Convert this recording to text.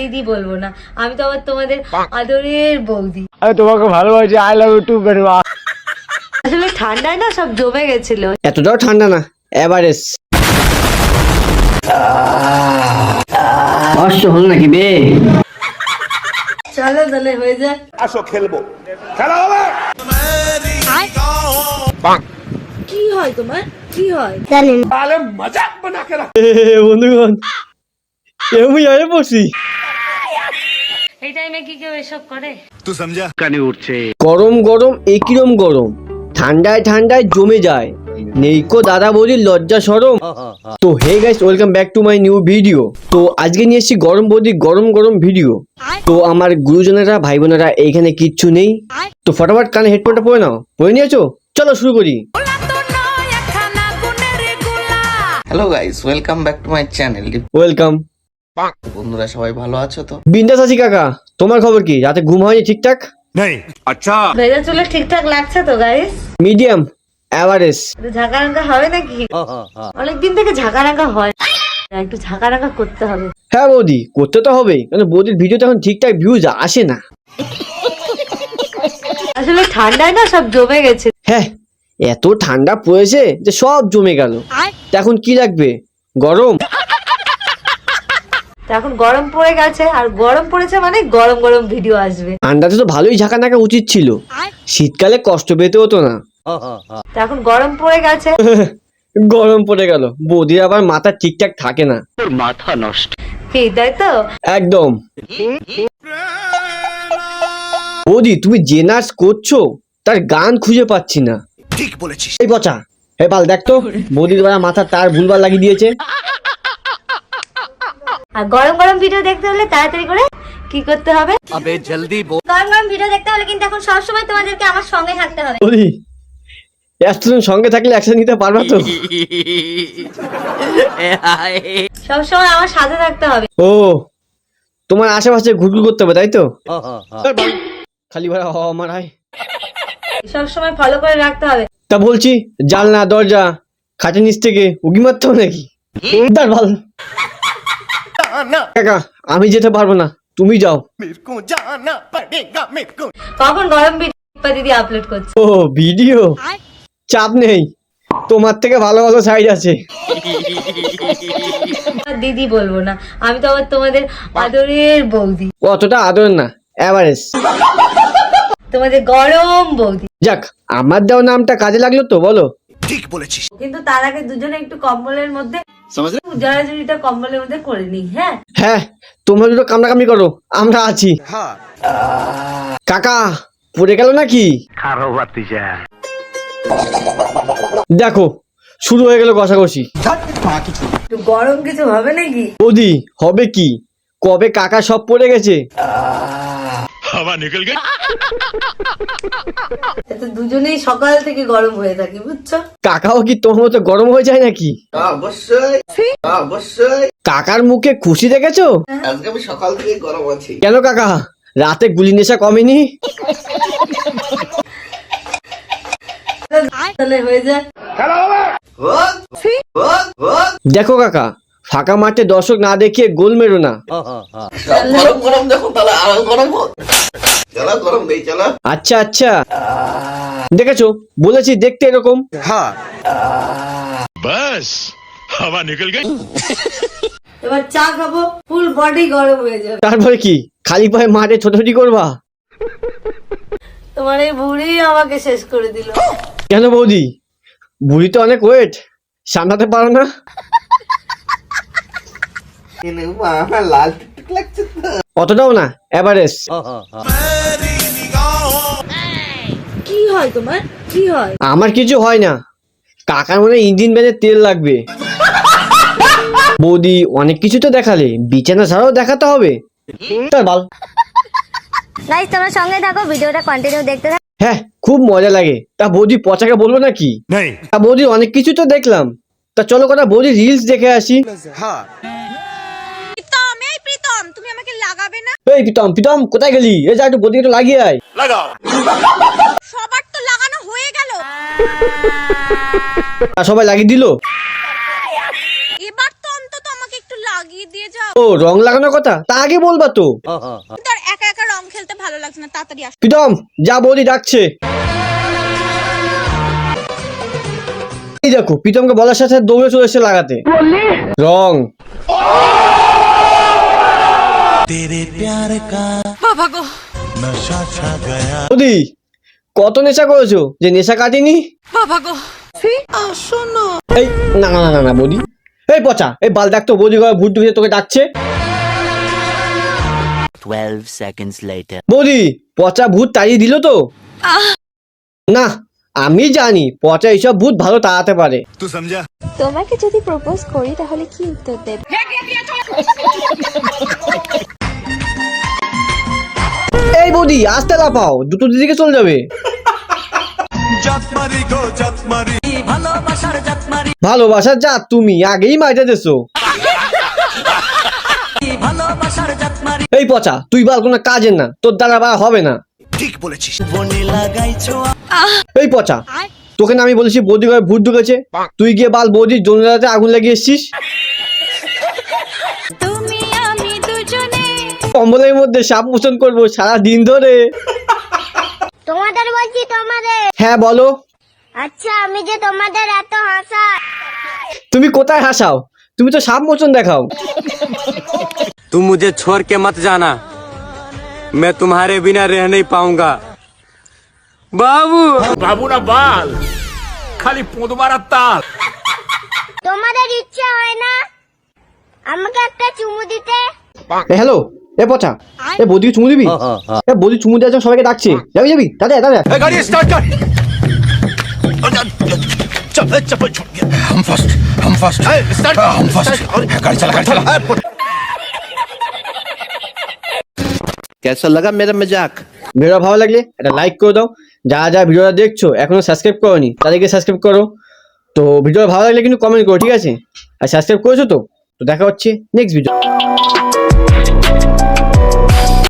দিদি বলব না আমি তো আবার তোমাদের আদরের বৌদি। আমি তোমাকে ভালোবাসি I love you too very much আসলে ঠান্ডায় না সব জমে গেছিল। এতটাও ঠান্ডা না এভারেজ কষ্ট হলো নাকি বে? চলো তাহলে হয়ে যাক। আসো খেলব। খেলা হবে! কি হয় তোমার? কি হয়? তাহলে মজাক বানা কে বন্ধুগণ এমনি আরে পড়ছি এই টাইমে কি কেউ এসব করে? গরম গরম একিরম গরম। ঠান্ডায় ঠান্ডায় জমে যায়। নেইকো দাদা বৌদির লজ্জা সরম। তো hey guys welcome back to my new video তো আজকে নিয়ে এসেছি গরম বৌদির গরম গরম ভিডিও তো আমার গুরুজনেরা ভাই বোনেরা এইখানে কিচ্ছু নেই। তো ফটাফট কানে হেডফোনটা পরে নাও। পরে নিয়েছো চলো শুরু করি। Hello guys welcome back to my channel welcome বন্ধুরা সবাই ভালো আছো তো? বিন্দাস আছি কাকা। তোমার খবর কি? রাতে ঘুম হয়নি ঠিকঠাক? নেই। আচ্ছা। ভেজা চুলে ঠিকঠাক লাগছে তো গাইস মিডিয়াম অ্যাভারেজ। ঝাঁকারাঙ্গা হবে নাকি? অনেকদিন থেকে ঝাঁকারাঙ্গা হয়। একটু ঝাঁকারাঙ্গা করতে হবে। হ্যাঁ বৌদি করতে তো হবেই কারণ বৌদির ভিডিওতে এখন ঠিকঠাক ভিউজ আসে না। আসলে ঠান্ডায় না সব জমে গেছে। হ্যাঁ এত ঠান্ডা পড়েছে যে সব জমে গেল। তা এখন কি লাগবে? গরম? তো এখন গরম পড়ে গেছে আর গরম পড়েছে মানে গরম গরম ভিডিও আসবে। ঠান্ডাতে তো ভালোই ঝাঁকা নাকা উচিত ছিল। শীতকালে কষ্ট পেতে হতো না। তো এখন গরম পড়ে গেছে। গরম পড়ে গেল। বৌদির আবার মাথা ঠিকঠাক থাকে না। কি তাই তো? একদম। বৌদি তুমি যে নাচ করছ তার গান খুঁজে পাচ্ছি না। ঠিক বলেছিস। এই পচা হে পাল দেখ তো। বৌদির বেলা মাথা তার ভুলবার লাগিয়ে দিয়েছে। আর গরম গরম ভিডিও দেখতে হলে তাড়াতাড়ি করে কি করতে হবে? আবে জলদি বল গরম গরম ভিডিও দেখতে হলে কিন্তু এখন সবসময় তোমাদেরকে আমার সঙ্গে থাকতে হবে। বৌদি এতজন সঙ্গে থাকলে একসাথে নিতে পারবা তো? সবসময় আমার সাথে থাকতে হবে। ও তোমার আশেপাশে ঘুরঘুর করতে হবে তাই তো? খালি ভাড়া হওয়া আমার হয়। সবসময় ফলো করে রাখতে হবে। তা বলছি জানলা দরজা খাটের নিচ থেকে উগি মারতে হবে নাকি? দাঁড় ভালো কাকা আমি যেতে পারব না তুমি যাও। কখন গরম ভিডিও দিদি আপলোড করছে? ও ভিডিও চাপ নেই। তোমার থেকে ভালো ভালো সাইজ আছে। আর দিদি বলব না আমি তো আবার তোমাদের আদরের বৌদি। অতটা আদর না অ্যাভারেজ তোমাদের গরম বৌদি। যাক আমার দেওয়া নামটা কাজে লাগল তো বলো। ঠিক বলেছিস। কিন্তু তার আগে দুজনে একটু কম্বলের মধ্যে জড়াজড়িটা কম্বলের মধ্যে করে নিই হ্যাঁ হ্যাঁ তোমরা দুটো কামড়াকামড়ি করো আমরা আছি। কাকা পড়ে গেল নাকি? দেখো শুরু হয়ে গেল কষাকষি। একটু গরম কিছু হবে নাকি? ওদি হবে কি? কবে কাকা সব পড়ে গেছে? এতে দুজনেই সকাল থেকে গরম হয়ে থাকি বুঝছ? কাকাও কি তোমার মতো গরম হয়ে যায় নাকি? অবশ্যই। অবশ্যই। কাকার মুখে খুশি দেখেছ? আজকে আমি সকাল থেকে গরম আছি। কেন কাকা? রাতে গুলি নেশা কমেনি? তাহলে হয়ে যায়। দেখো কাকা ফাঁকা মাঠে দর্শক না দেখিয়ে গোল মেরো না। গরম গরম যখন তাহলে আরও গরম চলো গরম দেই চলো। আচ্ছা আচ্ছা। দেখেছ? বলেছি দেখতে এরকম। এবার চা খাব ফুল বডি গরম হয়ে যাবে। তারপরে কি? খালি পায়ে মাঠে ছোটাছুটি করবা? তোমার এই বুড়ি আমাকে শেষ করে দিল। কেন বৌদি? বুড়ি তো অনেক ওয়েট সামলাতে পারো না। লাল টুকটুক লাগছে তো। অতটাও না এভারেজ কি হয় তোমার? কি হয়? আমার কিছু হয় না। কাকার মনে হয় ইঞ্জিন ব্যানের তেল লাগবে। বৌদি অনেক কিছু তো দেখালে। বিছানা ছাড়াও দেখাতে হবে। তার বাল। গাইস তোমরা সঙ্গে থাকো ভিডিওটা কন্টিনিউ দেখতে থাকো। হ্যাঁ খুব মজা লাগে। তা বৌদি পচাকে বলব নাকি? তা বৌদি অনেক কিছু তো দেখলাম। তা চলো কটা বৌদি রিলস দেখে আসি। প্রীতম এই প্রীতম তুমি আমাকে লাগাবে না? এই কোথায় গেলি? এ যা একটু বৌদি একটু লাগিয়ে আয়। সবার তো লাগানো হয়ে গেল। সবাই লাগিয়ে দিল? এবার তো অন্তত আমাকে একটু লাগিয়ে দিয়ে যাও। ও রং লাগানোর কথা? তা আগে বলবা তো। তোর একা একা রং খেলতে ভালো লাগছে না তাড়াতাড়ি আস। যা বৌদি ডাকছে। এই দেখো প্রীতমকে বলার সাথে সাথে দৌড়ে চলে এসে লাগাতে। রং। বৌদি কত নেশা করেছ? যে নেশা কাটেনি? এই না না না না না বৌদি। এই পচা এই বাল ডাকতো বৌদি ঘরে ভূত ঢুকে তোকে ডাকছে। 12 seconds later. বৌদি পচা ভূত তাড়িয়ে দিল তো? না আমি জানি পচা এইসব ভূত ভালো তাড়াতে পারে। তোমাকে যদি প্রপোজ করি তাহলে কি উত্তর দেবে? বৌদি আসতে লাফাও দুটো দিকে চলে যাবে। ভালোবাসার যা তুমি আগেই মাইটা দেছো। এই পচা তুই বল কোনো কাজের না তোর দ্বারা বা হবে না। ঠিক বলেছিস। এই পচা তোকে না আমি বলেছি বৌদি ঘরে ভূত ঢুকেছে তুই গিয়ে বাল বৌদির জনজাতে আগুন লাগিয়ে এসছিস? কম্বলের মধ্যে সাপ মোচন করবো সারা দিন ধরে তোমাদের বলছি তোমাদের হ্যাঁ বলো আচ্ছা আমি যে তোমাদের এত হাসা তুমি কোথায় হাসাও তুমি তো সাপ মোচন দেখাও तुम मुझे छोड़ के मत जाना मैं तुम्हारे बिना रह नहीं पाऊंगा बाबू बाबू ना बाल खाली पोद मारा ताल তোমাদের ইচ্ছা হয় না আমাকে একটা চুমু দিতে এ হ্যালো এ পচা এ বৌদিকে চুমু দিবি? এ বৌদি চুমু দেওয়ার জন্য সবাইকে ডাকছে। যাবি যাবি? দাদা দাদা। গাড়ি স্টার্ট কর। চল চল চল। হাম ফাস্ট হাম ফাস্ট স্টার্ট হাম ফাস্ট গাড়ি চালা গাড়ি চালা। কেসা লাগা মেরা মজাক ভিডিও ভালো লাগলে একটা লাইক করে দাও। যা যা ভিডিওটা দেখছ এখনও সাবস্ক্রাইব করোনি তাদেরকে সাবস্ক্রাইব করো। তো ভিডিও ভালো লাগলে কিন্তু কমেন্ট করো ঠিক আছে? আর সাবস্ক্রাইব করেছ তো? তো দেখা হচ্ছে নেক্সট ভিডিও